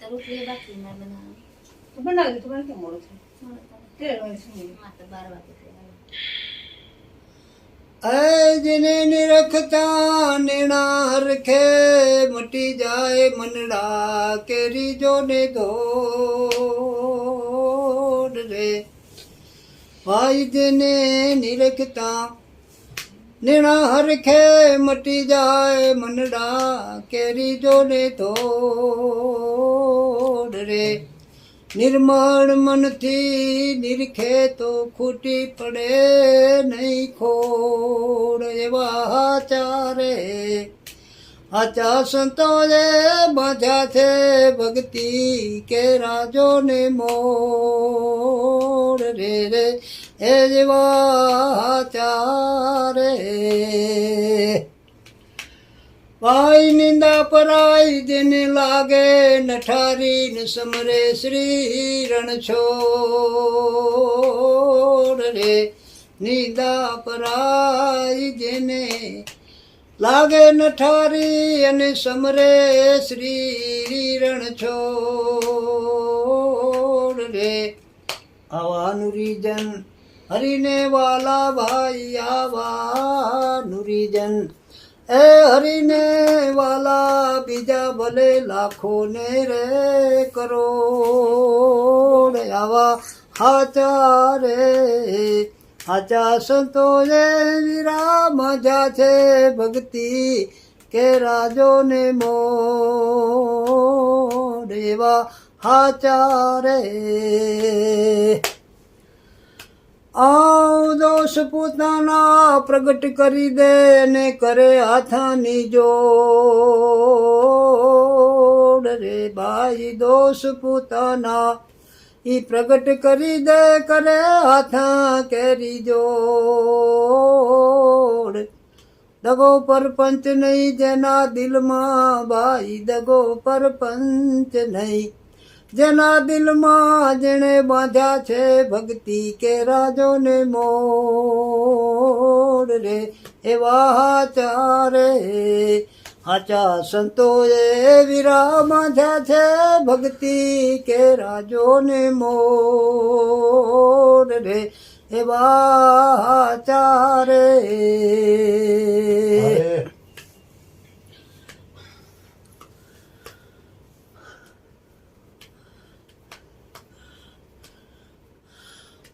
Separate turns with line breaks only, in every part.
તો રોટલી બાકી ના બનાવે
તો બનાવી દે તો કેમ મોડું થાય તેર વાગે સમય
બાર વાગે થયા.
અજને નિરખતા નેણા હરખે મટી જાય મનડા કેરી જોને ધોડ રે ભાઈ જેને નિરખતા નેણા હરખે મટી જાય મનડા કેરી જોડે તો રે. નિર્મળ મનથી નિરખે તો ખૂટી પડે નહીં ખોડ એવા ચારે. આચા સંતોએ બાંધ્યા છે ભક્તિ કે રાજો ને મોર. રે રે એ જેવા ચારે ભાઈ નિંદા પરાઈ જેને લાગે નઠારી ન સમરે શ્રી રણછોડ રે, નિંદા પરાઈ જેને લાગે નઠારી અને સમરે શ્રી રણછોડ રે. આવાનું રીજન, હરીને વાલા ભાઈ, આવાનું રીજન. એ હરીને વાલા, બીજા ભલે લાખો ને રે કરો આવા હાચા રે. હાચા સંતો જે વીરા મજા છે ભક્તિ, કે રાજો ને મોડ એવા હાચા રે. આવ દોષ પોતાના પ્રગટ કરી દે ને કરે હાથાની જો રે. ભાઈ દોષ પોતાના ઈ પ્રગટ કરી દે, કરે હાથા કેરી જોડ. દગો પરપંચ નહીં, જેના દિલમાં ભાઈ દગો પરપંચ નહીં. જેના દિલમાં જેણે બાંધ્યા છે ભક્તિ કે રાજો ને મોડ રે, એવા ચારે હાચા સંતોએ વીરા બાંધ્યા છે ભક્તિ કે રાજો ને મોડ રે. એવા ચારે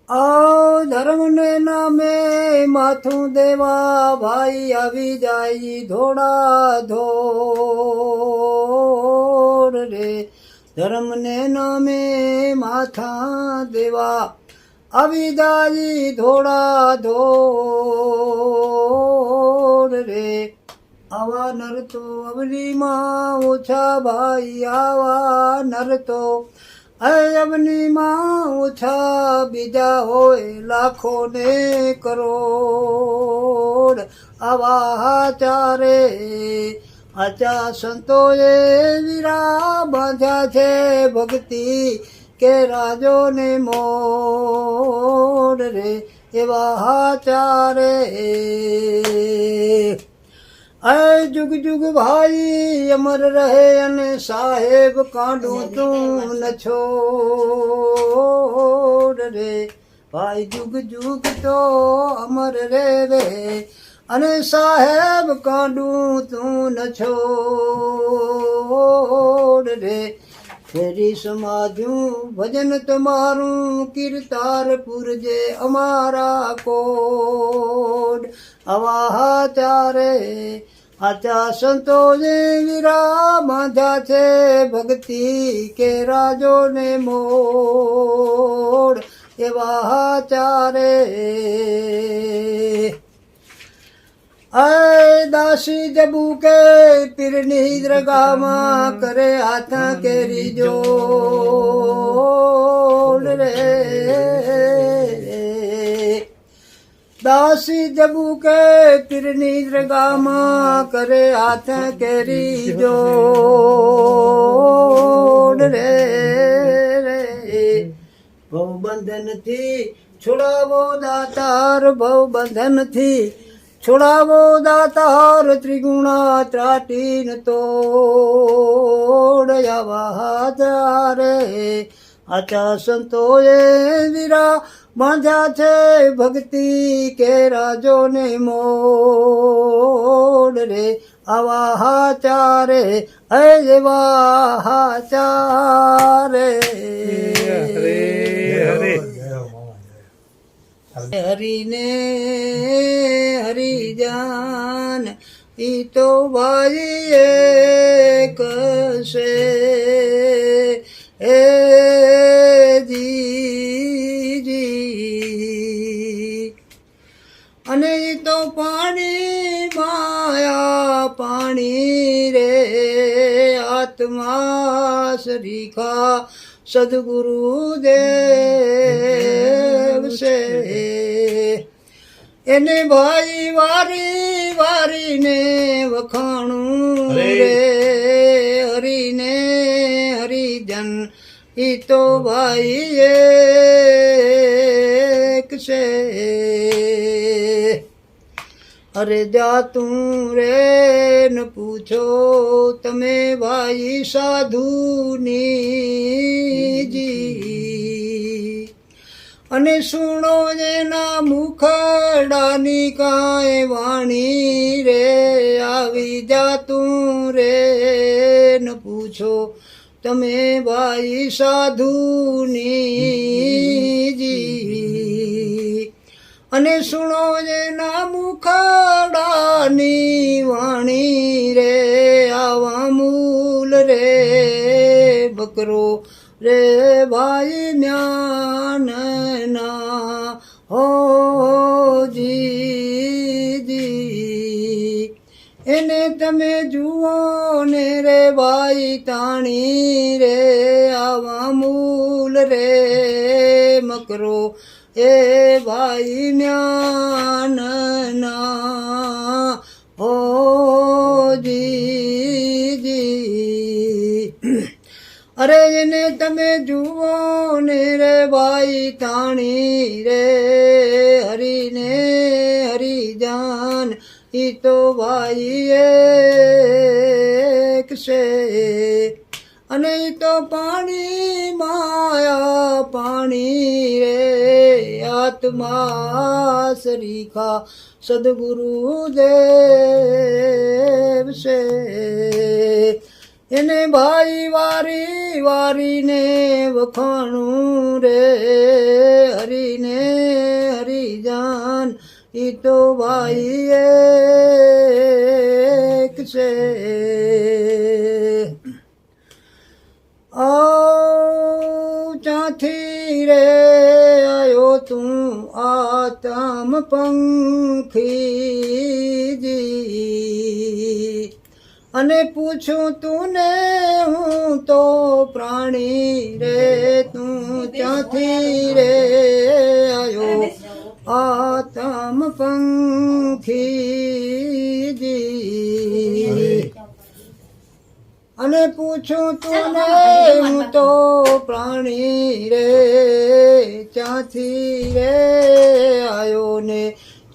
આ ધર્મને નામે માથું દેવા ભાઈ આવી જાય ધોડા ધોળ રે. ધર્મને નામે માથા દેવા આવી જાય ધોડા ધોળ રે. આવા નર તો અવલીમાં ઓછા ભાઈ, આવા નર તો અવનીમાં ઓછા બીજા હોય લાખો ને કરોડ. આવા ચારે આચા સંતોએ વીરા બાંધ્યા છે ભક્તિ કે રાજો ને મોડ રે. એવા ચારે ۽ جگ جگ ڀائي امر رهي اني صاحب ڪانڊو تون نه ڇو ري. ڀائي جگ جگ تو امر ري ري. اني صاحب ڪانڊو تون نه ڇو ري. ڦيري سماجون ڀڄن تمارون ڪرتارپر جي امارا ڪوڊ. اواهه چاري આચા સંતો જે વીરા બાંધ્યા છે. ભક્તિ કે રાજો ને મોડ એવા ચારે અય દાસી જબુ કે પીરની દ્રગામાં કરે હાથ કેરી જો રે. દાસી જબુ કે તિરની દ્રગામાં કરે હાથ કેરી જો. રે રે. ભવ બંધનથી છોડાવો દાતાર ભવ બંધનથી છોડાવો દાતાર ત્રિગુણા ત્રાટીન તોડ આવા રાજા રે આચા સંતોએ વીરા બાંધ્યા છે ભક્તિ કે રાજો ને મોડ રે? આવા હાચારે એવા હાચારે. હરીને હરિજાન ઈ તો ભાઈ એક આત્મા શરીખા સદગુરુ દેવ છે એને ભાઈ વારી વારીને વખાણું રે હરીને હરિજન ઈ તો ભાઈ એક છે અરે જા તું રે, ન પૂછો તમે ભાઈ સાધુની જી અને સુણો જેના મુખડાની કાંઈ વાણી રે, આવી જા તું રે, ન પૂછો તમે ભાઈ સાધુની જી અને સુણો જેના મુખડાની વાણી રે, આવા મૂલ રે, બકરો રે, ભાઈ જ્ઞાનના હો જી જી એને તમે જુઓ ને રે, ભાઈ તાણી રે, આવા મૂલ રે, મકરો એ ભાઈ જ્ઞાનના હો જી અરે એને તમે જુઓ ને રે ભાઈ તાણી રે, હરીને હરિજાન ઈ તો ભાઈ એક છે. અને તો પાણી માયા પાણી રે. આત્મા સરીખા સદગુરુ દેવ છે એને ભાઈ વારી વારીને વખાણું રે, હરીને હરિજાન, ઈ તો ભાઈ એક છે. આવ આતમ પંખી અને પૂછું તું ને હું તો પ્રાણી રે તું ત્યાંથી રે આયો આતમ પંખી જી અને પૂછું તું ને હું તો પ્રાણી રે ક્યાંથી રે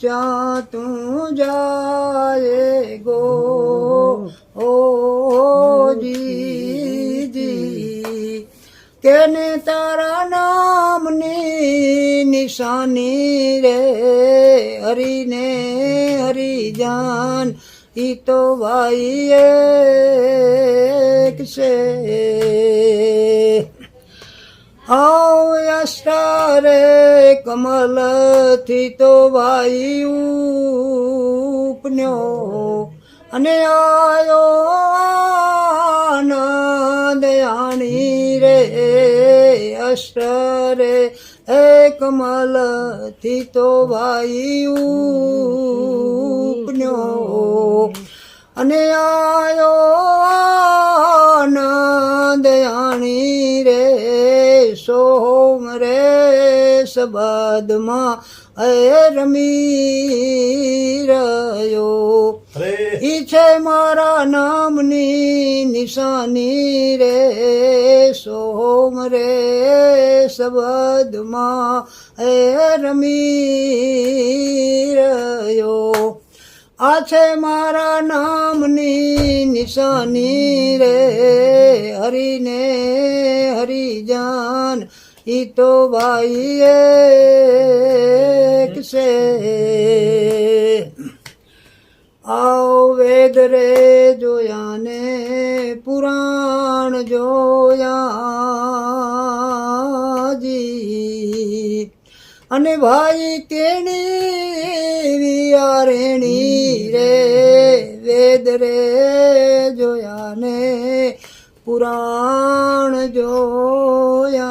ક્યાં તું જાય ગો. ઓ જી કેને તારા નામની નિશાની રે. હરીને હરિજાન ઈ તો ભાઈ એક છે. આવ યષ્ટારે કમલથી તો ભાઈ ઉપન્યો. અને આયો આણી રે અષ્ટરે એ કમલથી તો ભાઈ ઉપન્યો. અને આયો આનંદ રે સોમ રે સબદમાં એ રમી રહ્યો. ઈ છે મારા નામની નિશાની રે. સોમ રે સબદમાં એ રમી રહ્યો. આ છે મારા નામની નિશાની રે. હરીને ઈ તો ભાઈ એક છે. આવ વેદ રે જોયા ને પુરાણ જોયા જી. અને ભાઈ કેણી વિયારેણી રે, વેદ રે જોયા ને પુરાણ જોયા.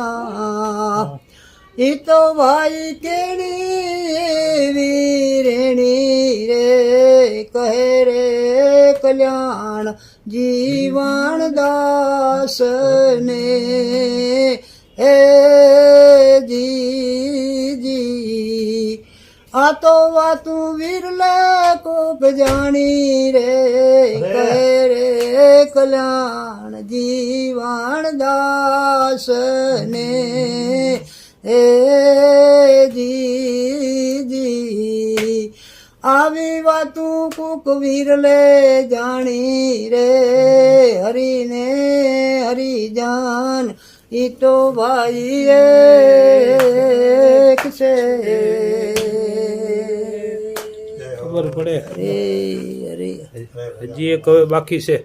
ઈ તો ભાઈ કેણી રેણી રે, કહે રે કલ્યાણ જીવણ દાસ ને હે આ તો વાતું વીરલે કોક જાણી રે કહે રે કલ્યાણ જીવાણ દાસ ને હે જીજી આવી વાતું કુક વીરલે જાણી રે. હરીને હરી જાન ઈ તો ભાઈ એક છે.
પડે.
અરે અરે.
હજી એક હવે બાકી છે.